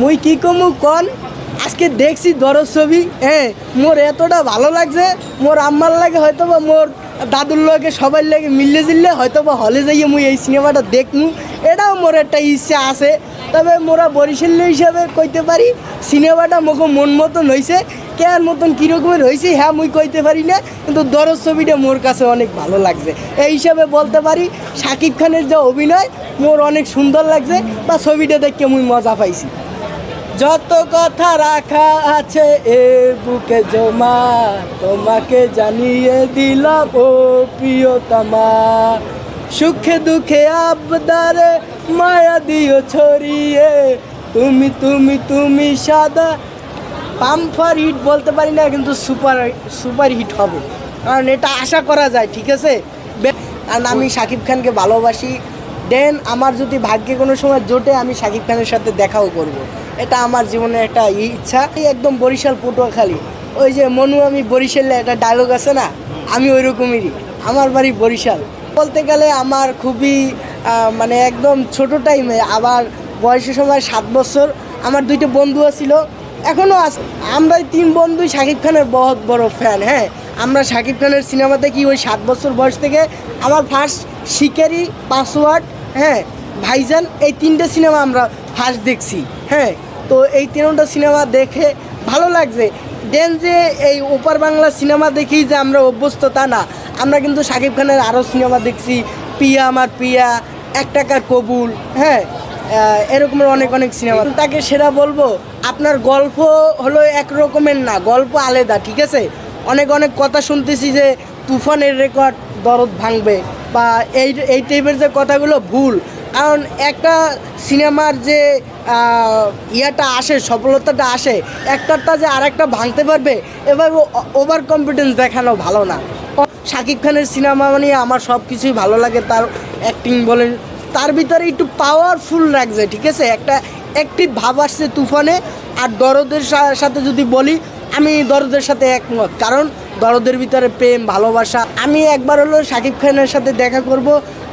মুই কি কমু কন? আজকে দেখছি দরজ ছবি। হ্যাঁ মোর এতটা ভালো লাগছে, মোর আম্মার লাগে হয়তো বা মোর দাদুর লাগে, সবার লাগে মিললে জিললে হয়তো বা হলে যাইয়ে মুই এই সিনেমাটা দেখমু। এটাও মোর একটা ইচ্ছা আছে। তবে মোরা বরিশাল হিসাবে কইতে পারি, সিনেমাটা মোকে মন মতন হয়েছে কেয়ার মতন কীরকমের হয়েছে হ্যাঁ মুই কইতে পারি না, কিন্তু দরজ ছবিটা মোর কাছে অনেক ভালো লাগছে। এই হিসাবে বলতে পারি শাকিব খানের যে অভিনয়, মোর অনেক সুন্দর লাগছে, বা ছবিটা দেখে মুই মজা পাইছি। যত কথা রাখা আছে এ বুকে জমা, তোমাকে জানিয়ে দিলাম ও প্রিয়তমা। সুখে দুঃখে আবদারে মায়া দিও ছড়িয়ে, তুমি তুমি তুমি সাদা পাম্পার হিট বলতে পারি না, কিন্তু সুপার সুপার হিট হবে। কারণ এটা আশা করা যায়, ঠিক আছে? কারণ আমি শাকিব খানকে ভালোবাসি। দেন আমার যদি ভাগ্যে কোনো সময় জোটে, আমি শাকিব খানের সাথে দেখাও করব। এটা আমার জীবনের একটা ইচ্ছা। একদম বরিশাল, পটুয়াখালী। ওই যে মনু আমি বরিশালে একটা ডায়লগ আছে না, আমি ওই রকমেরই আমার বাড়ি বরিশাল। বলতে গেলে আমার খুবই মানে একদম ছোট টাইমে আবার বয়সের সময় সাত বছর, আমার দুইটা বন্ধু ছিল এখনও আস আমরা তিন বন্ধু শাকিব খানের বহুত বড় ফ্যান হ্যাঁ। আমরা শাকিব খানের সিনেমা দেখি ওই সাত বছর বয়স থেকে। আমার ফার্স্ট শিকারি, পাসওয়ার্ড হ্যাঁ ভাইজান, এই তিনটে সিনেমা আমরা ফার্স্ট দেখছি হ্যাঁ। তো এই তিনটা সিনেমা দেখে ভালো লাগছে। দেন যে এই ওপার বাংলা সিনেমা দেখি যে আমরা অভ্যস্ত, তা না। আমরা কিন্তু শাকিব খানের আরও সিনেমা দেখছি, পিয়া আমার পিয়া, এক টাকার কবুল হ্যাঁ এরকমের অনেক অনেক সিনেমা। তাকে সেটা বলব, আপনার গল্প হলো এক রকমের না, গল্প আলাদা, ঠিক আছে? অনেক অনেক কথা শুনতেছি যে তুফানের রেকর্ড দরদ ভাঙবে, বা এই এই টাইপের যে কথাগুলো ভুল কারণ একটা সিনেমার যে ইয়াটা আসে, সফলতাটা আসে, একটারটা যে আরেকটা ভাঙতে পারবে এবার ওভার কনফিডেন্স দেখানো ভালো না। শাকিব খানের সিনেমা মানে আমার সব কিছুই ভালো লাগে, তার অ্যাক্টিং বলেন, তার ভিতরে একটু পাওয়ারফুল লাগছে, ঠিক আছে? একটা অ্যাক্টিভ ভাব আসছে তুফানে, আর দরদের সাথে যদি বলি, আমি দরদের সাথে একমত, কারণ দরদের ভিতরে প্রেম, ভালোবাসা, আমি একবার হলো শাকিব খানের সাথে দেখা করব,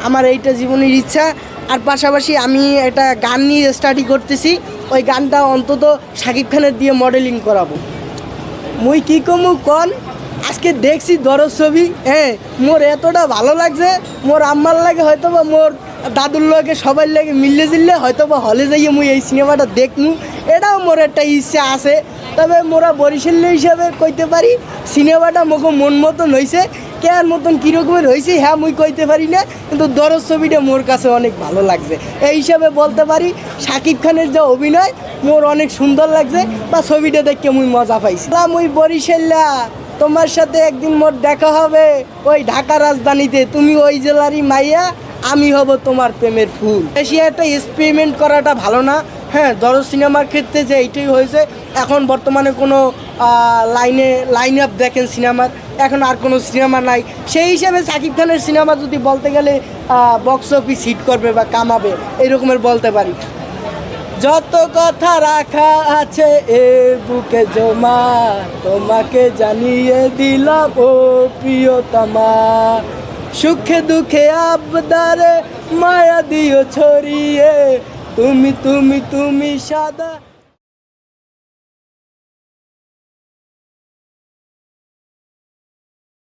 আমার এইটা জীবনের ইচ্ছা আর পাশাপাশি আমি এটা গান নিয়ে স্টাডি করতেছি। ওই গানটা অন্তত শাকিব খানের দিয়ে মডেলিং করাবো। মুই কি কমু কন? আজকে দেখছি দরজ ছবি হ্যাঁ মোর এতটা ভালো লাগছে, মোর আম্মার লাগে হয়তো বা মোর দাদুর লাগে, সবার লাগে মিললে জিললে হয়তো বা হলে যাইয়ে মুই এই সিনেমাটা দেখমু। এটাও মোর একটা ইচ্ছা আছে। তবে মোরা বরিশাল হিসাবে কইতে পারি, সিনেমাটা মোকে মন মতন হয়েছে কেয়ার মতন কীরকমের হয়েছে হ্যাঁ মুই কইতে পারি না, কিন্তু দরজ ছবিটা মোর কাছে অনেক ভালো লাগছে। এই হিসাবে বলতে পারি, শাকিব খানের যে অভিনয় মোর অনেক সুন্দর লাগছে, বা ছবিটা দেখে মুই মজা পাইছি। মুই বরিশাল্লা, তোমার সাথে একদিন মোর দেখা হবে, ওই ঢাকা রাজধানীতে, তুমি ওই জেলারই মাইয়া, আমি হব তোমার প্রেমের ফুল। বেশি একটা এক্সপেরিমেন্ট করাটা ভালো না হ্যাঁ ধরো সিনেমার ক্ষেত্রে যে এইটাই হয়েছে, এখন বর্তমানে কোনো লাইনে লাইন আপ দেখেন সিনেমার, এখন আর কোনো সিনেমা নাই। সেই হিসাবে সাকিব খানের সিনেমা যদি বলতে গেলে বক্স অফিস হিট করবে বা কামাবে, এরকমের বলতে পারি। যত কথা রাখা আছে, এ বুকে জমা, তোমাকে জানিয়ে দিলাম, ও প্রিয়তমা। সুখে দুঃখে আবদারে মায়া দিও ছড়িয়ে তুমি তুমি তুমি সাদা